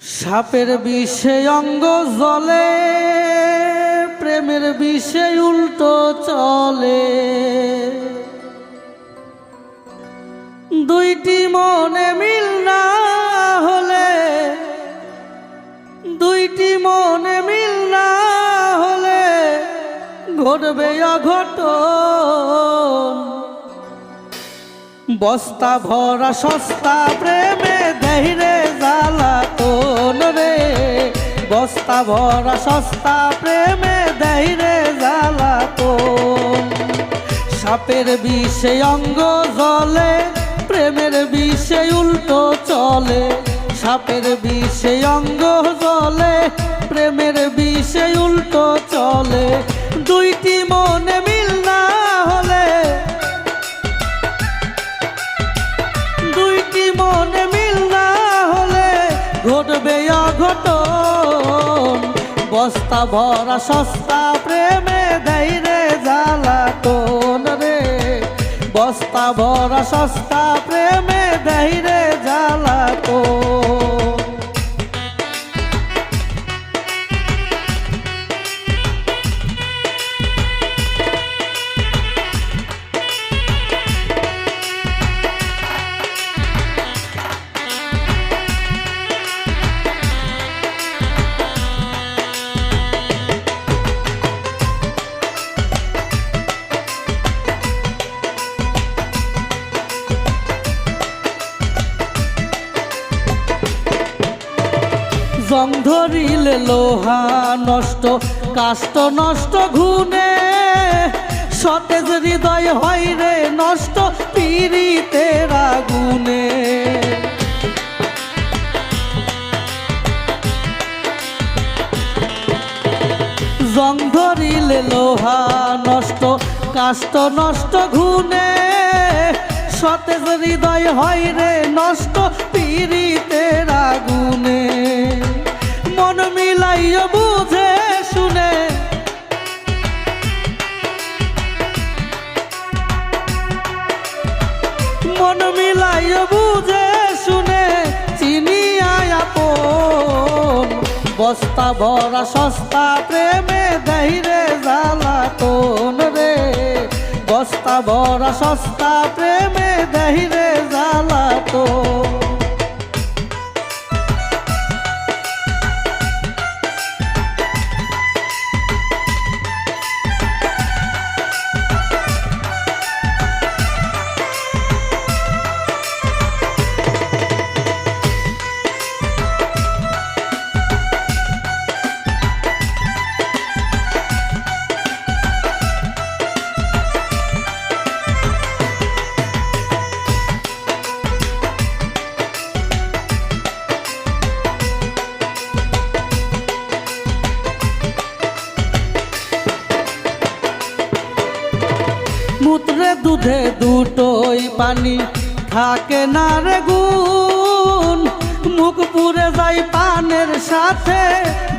সাপের বিষে অঙ্গ জলে, প্রেমের বিষে উল্টো চলে। দুইটি মনে মিল না হলে, দুইটি মনে মিল না হলে ঘটবে অঘটন। বস্তা ভরা সস্তা, প্রেমে দেহিরে জ্বালাতন রে বস্তা ভরা সস্তা প্রেমে দেহিরে জ্বালাতন সাপের বিষে অঙ্গ জলে, প্রেমের বিষে উল্টো চলে। সাপের বিষে অঙ্গ জলে, প্রেমের বিষে উল্টো চলে। দুইটি বস্তা ভরা সস্তা, প্রেমে দেই রে জ্বালাতন রে? বস্তা, ভরা সস্তা, প্রেমে দেই রে জ্বালাতন জং ধরিলে লোহা নষ্ট, কাষ্ট নষ্ট ঘুনে সতেজ হৃদয় হয় রে নষ্ট পীড়িতের আগুনে জং ধরিলে লোহা নষ্ট, কাষ্ট নষ্ট ঘুনে সতেজ হৃদয় হয় রে নষ্ট পীড়িতের আগুনে মন মিলাইয়া বুঝে শুনে। মন মিলাইয়া বুঝে শুনে চিনিয়া আপন। বস্তা ভরা সস্তা প্রেমে দেহিরে জ্বালাতন রে। বস্তা ভরা সস্তা প্রেমে দেহিরে জ্বালাতন পানি থাকে না রে গুণ। মুখ পুড়ে যাই পানের সাথে,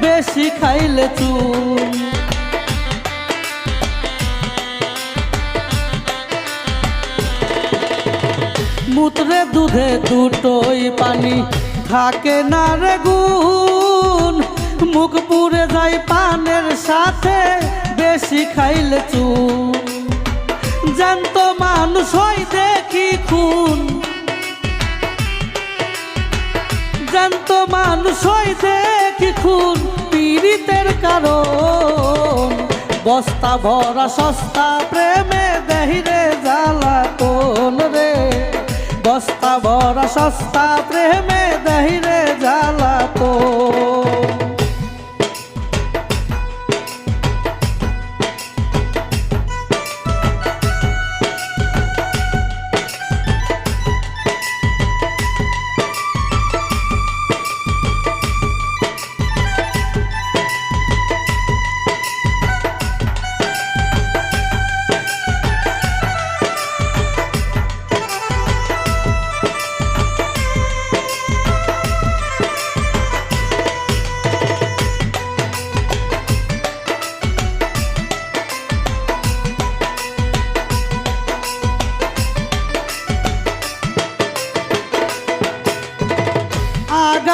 বেশি খাইলে চুন। মূত্রে দুধে দুটোই পানি থাকে না রে গুণ। মুখ পুড়ে যাই পানের সাথে, বেশি খাইলে চুন। জ্যান্ত মানুষ হয় দেখি খুন। জ্যান্ত মানুষ হয় দেখি খুন পীড়িতের কারণ। বস্তা ভরা সস্তা প্রেমে দেহিরে জ্বালাতন রে? বস্তা ভরা সস্তা প্রেমে দেহিরে জ্বালাতন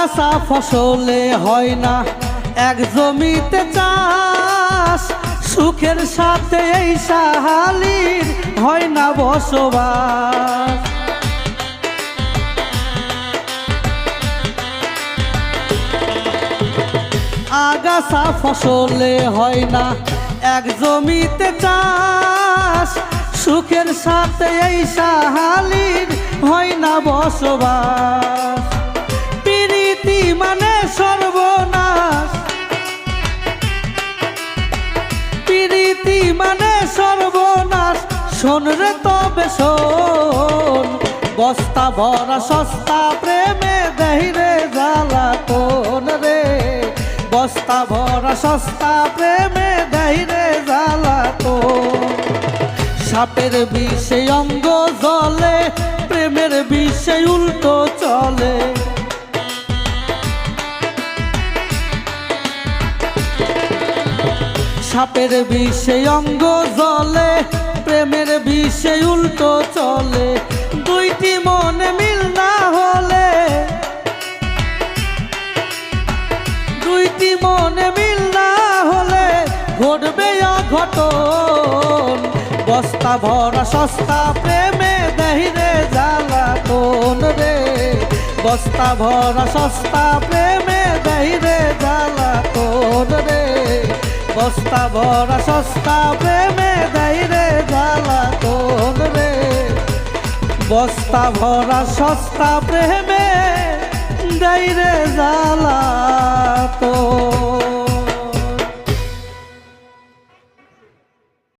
আগাছা ফসলে হয় না। এক জমিতে চাষ, সুখের সাথে এই সাহালির হয় না বসবাস। আগাছা ফসলে হয় না। এক জমিতে চাষ, সুখের সাথে এই সাহালির হয় না বসবাস। প্রীতি মানে সর্বনাশ। প্রীতি মানে সর্বনাশ। শোন রে তবে শোন, বস্তা ভরা সস্তা প্রেমে দেহি রে জ্বালা কোন রে। বস্তা ভরা সস্তা প্রেমে দেহি রে জ্বালা সাপের বিষে অঙ্গ জলে, প্রেমের বিষে উল্টো চলে। সাপের বিষে অঙ্গ জলে, প্রেমের বিষে উল্টো চলে, দুইটি মনে মিল না হলে। দুইটি মনে মিল না হলে ঘটবে অঘটন। বস্তা ভরা সস্তা প্রেমে দেহিরে জ্বালা কোন রে? বস্তা ভরা সস্তা প্রেমে দেহিরে জ্বালা বস্তা ভরা সস্তা প্রেমে দেয় রে জ্বালা তোর রে। বস্তা ভরা সস্তা প্রেমে দেয় রে জ্বালা তো